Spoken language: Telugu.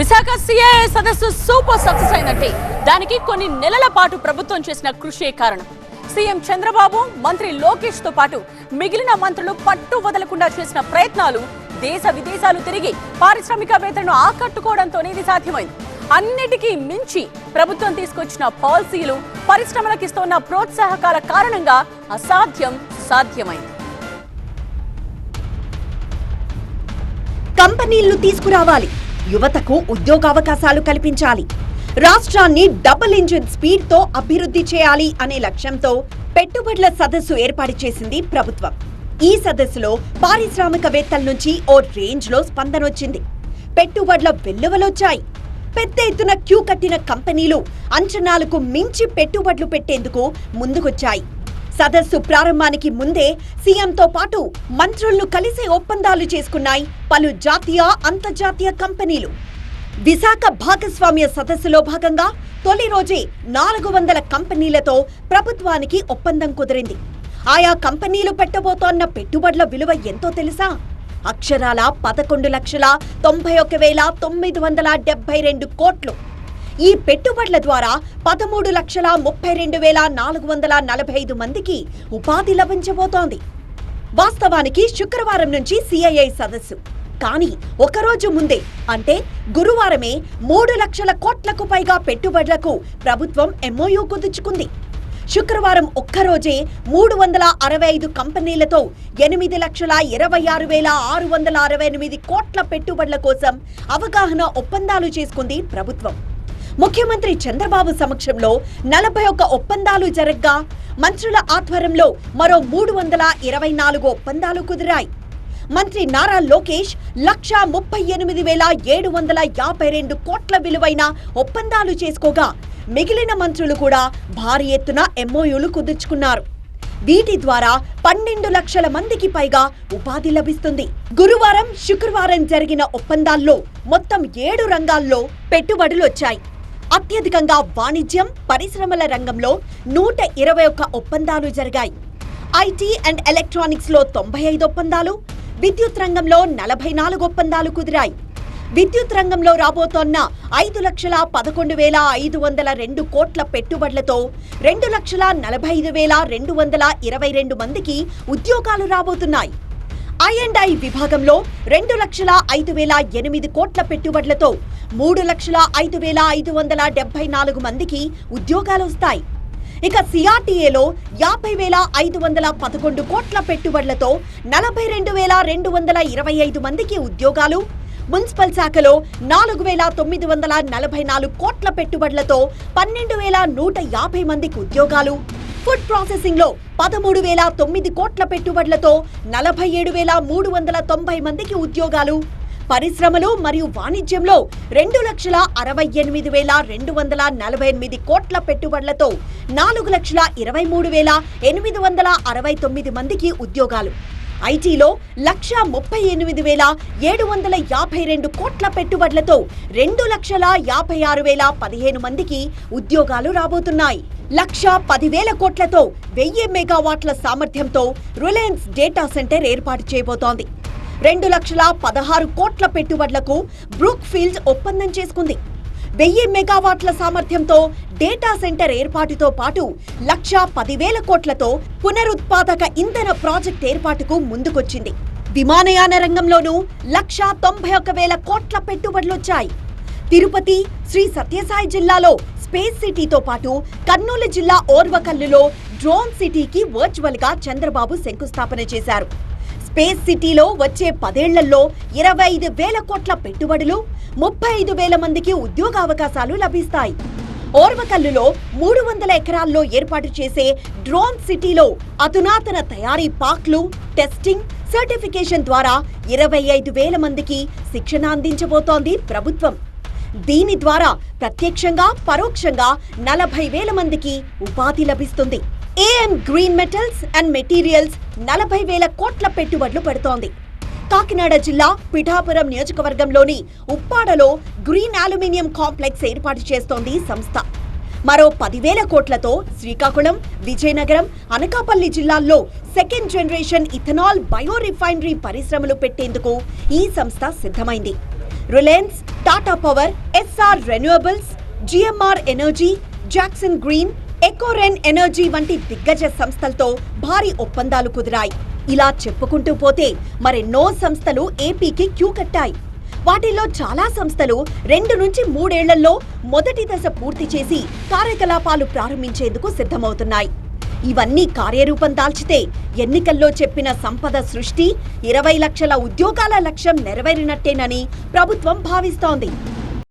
విశాఖ సిఐఏ సదస్సు సూపర్ సక్సెస్ అయిందంటే దానికి కొన్ని నెలల పాటు ప్రభుత్వం చేసిన కృషే కారణం. సీఎం చంద్రబాబు మంత్రి లోకేష్తో పాటు మిగిలిన మంత్రులు పట్టు వదలకుండా చేసిన ప్రయత్నాలు దేశ విదేశాలు తిరిగి పారిశ్రామికవేత్తలను ఆకట్టుకోవడంతోనే ఇది సాధ్యమైంది. అన్నిటికీ మించి ప్రభుత్వం తీసుకొచ్చిన పాలసీలు పరిశ్రమలకు ఇస్తున్న ప్రోత్సాహకాల కారణంగా అసాధ్యం సాధ్యమైంది. కంపెనీలను తీసుకురావాలి. యువతకు ఉద్యోగావకాశాలు కల్పించాలి. రాష్ట్రాన్ని డబుల్ ఇంజిన్ స్పీడ్తో అభివృద్ధి చేయాలి అనే లక్ష్యంతో పెట్టుబడుల సదస్సు ఏర్పాటు చేసింది ప్రభుత్వం. ఈ సదస్సులో పారిశ్రామికవేత్తల నుంచి ఓ రేంజ్లో స్పందన వచ్చింది పెట్టుబడుల వెల్లువలొచ్చాయి. పెద్ద ఎత్తున క్యూ కట్టిన కంపెనీలు అంచనాలకు మించి పెట్టుబడులు పెట్టేందుకు ముందుకొచ్చాయి. సదస్సు ప్రారంభానికి ముందే సీఎంతో పాటు మంత్రులను కలిసి ఒప్పందాలు చేసుకున్నాయి పలు జాతీయ అంతర్జాతీయ కంపెనీలు. విశాఖ భాగస్వామ్య సదస్సులో భాగంగా తొలి రోజే నాలుగు వందల కంపెనీలతో ప్రభుత్వానికి ఒప్పందం కుదిరింది. ఆయా కంపెనీలు పెట్టబోతోన్న పెట్టుబడుల విలువ ఎంతో తెలుసా? అక్షరాల పదకొండు లక్షల తొంభై ఒక వేల తొమ్మిది వందల డెబ్బై రెండు కోట్లు. ఈ పెట్టుబడుల ద్వారా పదమూడు లక్షల ముప్పై రెండు వేల నాలుగు వందల నలభై ఐదు మందికి ఉపాధి లభించబోతోంది. వాస్తవానికి శుక్రవారం నుంచి సిఐఐ సదస్సు. కానీ ఒకరోజు ముందే అంటే గురువారమే మూడు లక్షల కోట్లకు పైగా పెట్టుబడులకు ప్రభుత్వం ఎంఓయూ కుదుర్చుకుంది. శుక్రవారం ఒక్కరోజే మూడు వందల అరవై ఐదు కంపెనీలతో ఎనిమిది లక్షల ఇరవై ఆరు వేల ఆరు వందల అరవై ఎనిమిది కోట్ల పెట్టుబడుల కోసం అవగాహన ఒప్పందాలు చేసుకుంది ప్రభుత్వం. ముఖ్యమంత్రి చంద్రబాబు సమక్షంలో నలభై ఒక్క ఒప్పందాలు జరగ్గా మంత్రుల ఆధ్వర్యంలో మరో మూడు వందల ఇరవై నాలుగు ఒప్పందాలు కుదిరాయి. మంత్రి నారా లోకేష్ లక్ష ముప్పై ఎనిమిది వేల ఏడు వందల యాభై రెండు కోట్ల విలువైన ఒప్పందాలు చేసుకోగా మిగిలిన మంత్రులు కూడా భారీ ఎత్తున ఎంఓయూలు కుదుర్చుకున్నారు. వీటి ద్వారా పన్నెండు లక్షల మందికి పైగా ఉపాధి లభిస్తుంది. గురువారం శుక్రవారం జరిగిన ఒప్పందాల్లో మొత్తం ఏడు రంగాల్లో పెట్టుబడులు వచ్చాయి అత్యధికంగా వాణిజ్యం పరిశ్రమల రంగంలో నూట ఇరవై ఒక్క ఒప్పందాలు జరిగాయి. ఐటీ అండ్ ఎలక్ట్రానిక్స్లో తొంభై ఐదు ఒప్పందాలు విద్యుత్ రంగంలో నలభై నాలుగు ఒప్పందాలు కుదిరాయి. విద్యుత్ రంగంలో రాబోతోన్న ఐదు లక్షల పదకొండు వేల ఐదు వందల రెండు కోట్ల పెట్టుబడులతో రెండు లక్షల నలభై ఐదు వేల రెండు వందల ఇరవై రెండు మందికి ఉద్యోగాలు రాబోతున్నాయి. ఐఎండ్ఐ ఐ విభాగంలో రెండు లక్షల ఐదు వేల ఎనిమిది కోట్ల పెట్టుబడులతో మూడు లక్షల ఐదు వేల ఐదు వందల డెబ్బై నాలుగు మందికి ఉద్యోగాలు వస్తాయి. ఇక సిఆర్టీఏలో యాభై వేల ఐదు వందల పదకొండు కోట్ల పెట్టుబడులతో నలభై రెండు వేల రెండు వందల ఇరవై ఐదు మందికి ఉద్యోగాలు. మున్సిపల్ శాఖలో నాలుగు వేల తొమ్మిది వందల నలభై నాలుగు కోట్ల పెట్టుబడులతో పన్నెండు వేల నూట యాభై మందికి ఉద్యోగాలు. ఫుడ్ ప్రాసెసింగ్లో పదమూడు వేల తొమ్మిది కోట్ల పెట్టుబడులతో నలభై ఏడు వేల మూడు వందల తొంభై మందికి ఉద్యోగాలు. పరిశ్రమలు మరియు వాణిజ్యంలో రెండు లక్షల అరవై ఎనిమిది వేల రెండు వందల నలభై ఎనిమిది కోట్ల పెట్టుబడులతో నాలుగు లక్షల ఇరవై మూడు వేల ఎనిమిది వందల అరవై తొమ్మిది మందికి ఉద్యోగాలు. ఐటీలో లక్ష ముప్పై ఎనిమిది వేల ఏడు వందల యాభై రెండు కోట్ల పెట్టుబడులతో రెండు లక్షల యాభై ఆరు వేల పదిహేను మందికి ఉద్యోగాలు రాబోతున్నాయి. లక్ష పదివేల కోట్లతో వెయ్యి మెగావాట్ల సామర్థ్యంతో రిలయన్స్ డేటా సెంటర్ ఏర్పాటు చేయబోతోంది. రెండు లక్షల పదహారు కోట్ల పెట్టుబడులకు బ్రూక్ ఫీల్డ్స్ ఒప్పందం చేసుకుంది. వెయ్యి మెగావాట్ల సామర్థ్యంతో డేటా సెంటర్ ఏర్పాటుతో పాటు లక్ష పదివేల కోట్లతో పునరుత్పాదక ఇంధన ప్రాజెక్ట్ ఏర్పాటుకు ముందుకొచ్చింది. విమానయాన రంగంలోనూ లక్ష తొంభై ఒక వేల కోట్ల పెట్టుబడులొచ్చాయి. తిరుపతి శ్రీ సత్యసాయి జిల్లాలో స్పేస్ సిటీతో పాటు కర్నూలు జిల్లా ఓర్వకల్లులో డ్రోన్ సిటీకి వర్చువల్గా చంద్రబాబు శంకుస్థాపన చేశారు. స్పేస్ సిటీలో వచ్చే పదేళ్ళలో ఇరవై ఐదు వేల కోట్ల పెట్టుబడులు ముప్పై ఐదు వేల మందికి ఉద్యోగావకాశాలు లభిస్తాయి. ఓర్వకల్లులో మూడు వందల ఎకరాల్లో ఏర్పాటు చేసే డ్రోన్ సిటీలో అధునాతన తయారీ పార్క్లు టెస్టింగ్ సర్టిఫికేషన్ ద్వారా ఇరవై ఐదు వేల మందికి శిక్షణ అందించబోతోంది ప్రభుత్వం. దీని ద్వారా ప్రత్యక్షంగా పరోక్షంగా నలభై వేల మందికి ఉపాధి లభిస్తుంది. AM green metals and materials నలభై వేల కోట్ల పెట్టుబడులు పెడుతోంది. కాకినాడ జిల్లా పిఠాపురం నియోజకవర్గంలోని ఉప్పాడలో గ్రీన్ అల్యూమినియం కాంప్లెక్స్ ఏర్పాటు చేస్తోంది సంస్థ. మరో పదివేల కోట్లతో శ్రీకాకుళం విజయనగరం అనకాపల్లి జిల్లాల్లో second generation ethanol bio refinery పరిశ్రమలు పెట్టేందుకు ఈ సంస్థ సిద్ధమైంది. Reliance Tata power SR renewables GMR energy Jackson green Ecoren energy వంటి దిగ్గజ సంస్థలతో భారీ ఒప్పందాలు కుదిరాయి. ఇలా చెప్పుకుంటూ పోతే మరెన్నో సంస్థలు ఏపీకి క్యూ కట్టాయి. వాటిల్లో చాలా సంస్థలు రెండు నుంచి మూడేళ్ళలో మొదటి దశ పూర్తి చేసి కార్యకలాపాలు ప్రారంభించేందుకు సిద్ధమవుతున్నాయి. ఇవన్నీ కార్యరూపం దాల్చితే ఎన్నికల్లో చెప్పిన సంపద సృష్టి ఇరవై లక్షల ఉద్యోగాల లక్ష్యం నెరవేరినట్టేనని ప్రభుత్వం భావిస్తోంది.